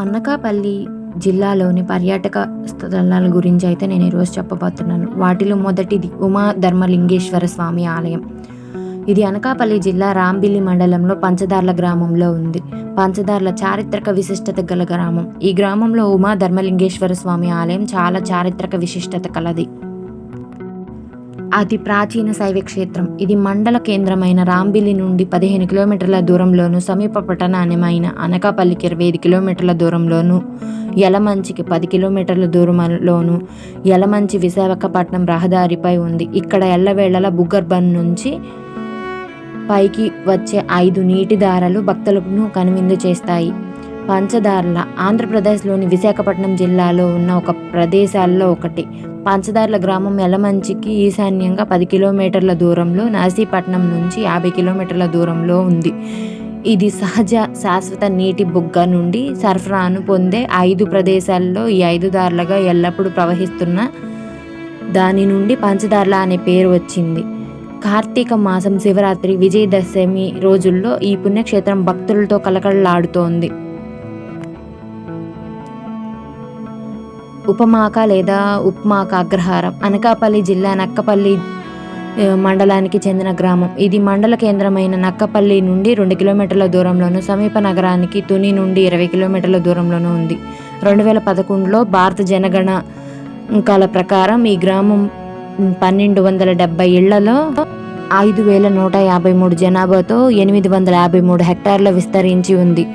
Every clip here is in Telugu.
అనకాపల్లి జిల్లాలోని పర్యాటక స్థలాల గురించి అయితే నేను ఈరోజు చెప్పబోతున్నాను. వాటిలో మొదటిది ఉమా ధర్మలింగేశ్వర స్వామి ఆలయం. ఇది అనకాపల్లి జిల్లా రాంబిల్లి మండలంలో పంచదార్ల గ్రామంలో ఉంది. పంచదార్ల చారిత్రక విశిష్టత గల గ్రామం. ఈ గ్రామంలో ఉమా ధర్మలింగేశ్వర స్వామి ఆలయం చాలా చారిత్రక విశిష్టత కలది. అతి ప్రాచీన శైవ క్షేత్రం. ఇది మండల కేంద్రమైన రాంబిలి నుండి పదిహేను కిలోమీటర్ల దూరంలోను సమీప పట్టణమైన అనకాపల్లికి ఇరవై ఐదు కిలోమీటర్ల దూరంలోను యలమంచికి పది కిలోమీటర్ల దూరంలోను యలమంచి విశాఖపట్నం రహదారిపై ఉంది. ఇక్కడ ఎల్లవేళల భూగర్భం నుంచి పైకి వచ్చే ఐదు నీటి దారాలు భక్తులను కనువిందు చేస్తాయి. పంచదార్ల ఆంధ్రప్రదేశ్లోని విశాఖపట్నం జిల్లాలో ఉన్న ఒక ప్రదేశాల్లో ఒకటి. పంచదార్ల గ్రామం ఎలమంచికి ఈశాన్యంగా పది కిలోమీటర్ల దూరంలో నర్సీపట్నం నుంచి యాభై కిలోమీటర్ల దూరంలో ఉంది. ఇది సహజ శాశ్వత నీటి బుగ్గ నుండి సరఫరాను పొందే ఐదు ప్రదేశాల్లో ఈ ఐదు దారులుగా ఎల్లప్పుడూ ప్రవహిస్తున్న దాని నుండి పంచదార్ల అనే పేరు వచ్చింది. కార్తీక మాసం శివరాత్రి విజయదశమి రోజుల్లో ఈ పుణ్యక్షేత్రం భక్తులతో కలకలలాడుతోంది ఉపమాక లేదా ఉప్మాక అగ్రహారం? అనకాపల్లి జిల్లా నక్కపల్లి మండలానికి చెందిన గ్రామం. ఇది మండల కేంద్రమైన నక్కపల్లి నుండి రెండు కిలోమీటర్ల దూరంలోను సమీప నగరానికి తుని నుండి ఇరవై కిలోమీటర్ల దూరంలోనూ ఉంది. రెండు వేల పదకొండులో భారత జనగణాంకాల ప్రకారం ఈ గ్రామం పన్నెండు వందల డెబ్బై ఇళ్ళలో ఐదు వేల నూట యాభై మూడు జనాభాతో ఎనిమిది వందల యాభై మూడు హెక్టార్ల విస్తరించి ఉంది.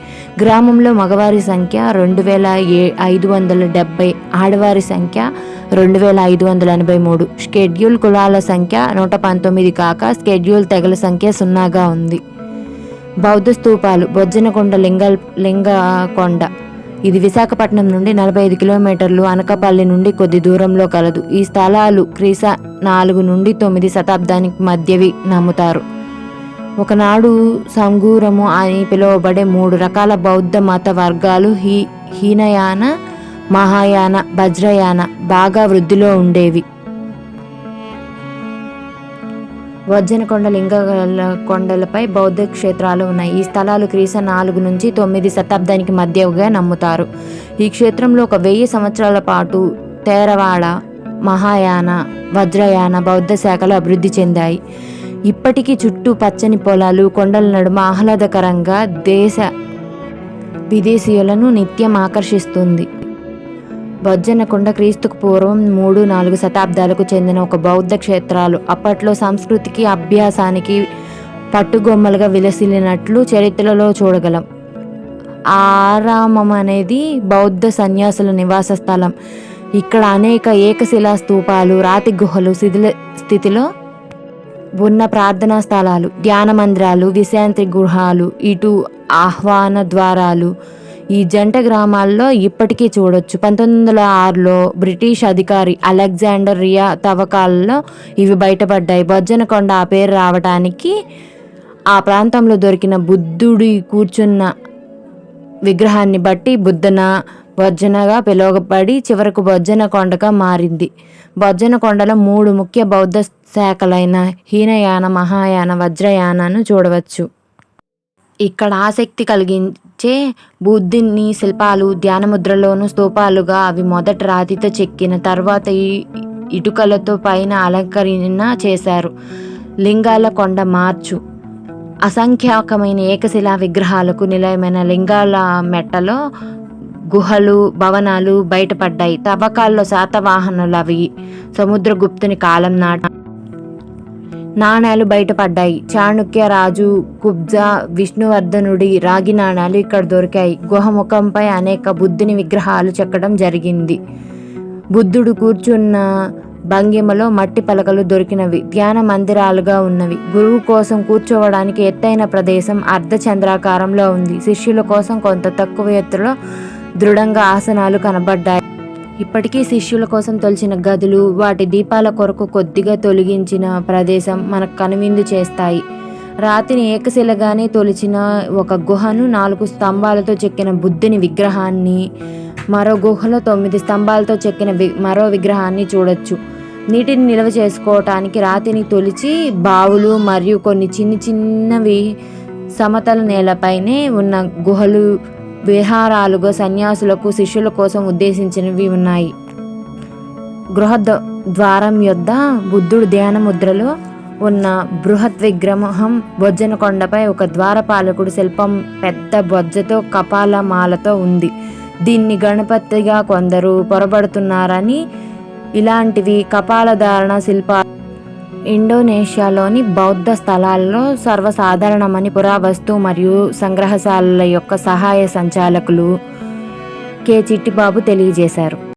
గ్రామంలో మగవారి సంఖ్య రెండు వేల ఏ ఐదు వందల డెబ్బై ఆడవారి సంఖ్య రెండు వేల ఐదు వందల ఎనభై మూడు. షెడ్యూల్ కులాల సంఖ్య నూట పంతొమ్మిది కాక షెడ్యూల్ తెగల సంఖ్య సున్నాగా ఉంది. బౌద్ధ స్తూపాలు బొజ్జనకొండ లింగ లింగకొండ. ఇది విశాఖపట్నం నుండి నలభై ఐదు కిలోమీటర్లు అనకపల్లి నుండి కొద్ది దూరంలో కలదు. ఈ స్థలాలు క్రీస నాలుగు నుండి తొమ్మిది శతాబ్దానికి మధ్యవి నమ్ముతారు. ఒకనాడు సంగూరము అని పిలువబడే మూడు రకాల బౌద్ధ మత వర్గాలు హీ హీనయాన మహాయాన వజ్రయాన బాగా వృద్ధిలో ఉండేవి. వజ్జనకొండ లింగ కొండలపై బౌద్ధ క్షేత్రాలు ఉన్నాయి. ఈ స్థలాలు క్రీస నాలుగు నుంచి తొమ్మిది శతాబ్దానికి మధ్యగా నమ్ముతారు. ఈ క్షేత్రంలో ఒక వెయ్యి సంవత్సరాల పాటు తేరవాడ మహాయాన వజ్రయాన బౌద్ధ శాఖలు అభివృద్ధి చెందాయి. ఇప్పటికీ చుట్టూ పచ్చని పొలాలు కొండల నడుమ ఆహ్లాదకరంగా దేశ విదేశీయులను నిత్యం ఆకర్షిస్తుంది. బొజ్జనకొండ క్రీస్తుకు పూర్వం మూడు నాలుగు శతాబ్దాలకు చెందిన ఒక బౌద్ధ క్షేత్రాలు. అప్పట్లో సంస్కృతికి అభ్యాసానికి పట్టుగొమ్మలుగా విలసిల్లినట్లు చరిత్రలో చూడగలం. ఆరామం అనేది బౌద్ధ సన్యాసుల నివాస స్థలం. ఇక్కడ అనేక ఏకశిలా స్తూపాలు రాతి గుహలు శిథిల స్థితిలో ఉన్న ప్రార్థనా స్థలాలు ధ్యాన మందిరాలు విశ్రాంతి గృహాలు ఇటు ఆహ్వాన ద్వారాలు ఈ జంట గ్రామాల్లో ఇప్పటికీ చూడొచ్చు. పంతొమ్మిది వందల ఆరులో బ్రిటిష్ అధికారి అలెగ్జాండర్ రియా తవ్వకాలలో ఇవి బయటపడ్డాయి. బొజ్జనకొండ ఆ పేరు రావడానికి ఆ ప్రాంతంలో దొరికిన బుద్ధుడి కూర్చున్న విగ్రహాన్ని బట్టి బుద్ధన బొజ్జనగా పిలువబడి చివరకు బొజ్జన కొండగా మారింది. బొజ్జన కొండలో మూడు ముఖ్య బౌద్ధ శాఖలైన హీనయాన మహాయాన వజ్రయానను చూడవచ్చు. ఇక్కడ ఆసక్తి చే బుద్ధుని శిల్పాలు ధ్యానముద్రలోను స్తూపాలుగా అవి మొదట రాతితో చెక్కిన తర్వాత ఇటుకలతో పైన అలంకరణ చేశారు. లింగాల కొండ మార్చు. అసంఖ్యాకమైన ఏకశిలా విగ్రహాలకు నిలయమైన లింగాల మెట్టలో గుహలు భవనాలు బయటపడ్డాయి. తవ్వకాల్లో శాతవాహనులు అవి సముద్రగుప్తుని కాలం నాట నాణేలు బయటపడ్డాయి. చాణుక్య రాజు కుబ్జా విష్ణువర్ధనుడి రాగి నాణాలు ఇక్కడ దొరికాయి. గుహముఖంపై అనేక బుద్ధుని విగ్రహాలు చెక్కడం జరిగింది. బుద్ధుడు కూర్చున్న భంగిమలో మట్టి పలకలు దొరికినవి. ధ్యాన మందిరాలుగా ఉన్నవి. గురువు కోసం కూర్చోవడానికి ఎత్తైన ప్రదేశం అర్ధచంద్రాకారంలో ఉంది. శిష్యుల కోసం కొంత తక్కువ ఎత్తులో దృఢంగా ఆసనాలు కనబడ్డాయి. ఇప్పటికీ శిష్యుల కోసం తొలిచిన గదులు వాటి దీపాల కొరకు కొద్దిగా తొలగించిన ప్రదేశం మనకు కనువిందు చేస్తాయి. రాతిని ఏకశిలగానే తొలిచిన ఒక గుహను నాలుగు స్తంభాలతో చెక్కిన బుద్ధుని విగ్రహాన్ని మరో గుహలో తొమ్మిది స్తంభాలతో చెక్కిన వి మరో విగ్రహాన్ని చూడొచ్చు. నీటిని నిల్వ చేసుకోవటానికి రాతిని తొలిచి బావులు మరియు కొన్ని చిన్న చిన్నవి సమతల నేలపైనే ఉన్న గుహలు విహారాలుగా సన్యాసులకు శిష్యుల కోసం ఉద్దేశించినవి ఉన్నాయి. గృహ ద్వారం యొద్ద బుద్ధుడు ధ్యాన ముద్రలో ఉన్న బృహత్ విగ్రహం బొజ్జన కొండపై ఒక ద్వారపాలకుడు శిల్పం పెద్ద బొజ్జతో కపాలమాలతో ఉంది. దీన్ని గణపతిగా కొందరు పొరబడుతున్నారని ఇలాంటివి కపాలధారణ శిల్పాలు ఇండోనేషియాలోని బౌద్ధ స్థలాల్లో సర్వసాధారణమని పురావస్తు మరియు సంగ్రహశాలల యొక్క సహాయ సంచాలకులు కె చిట్టిబాబు తెలియజేశారు.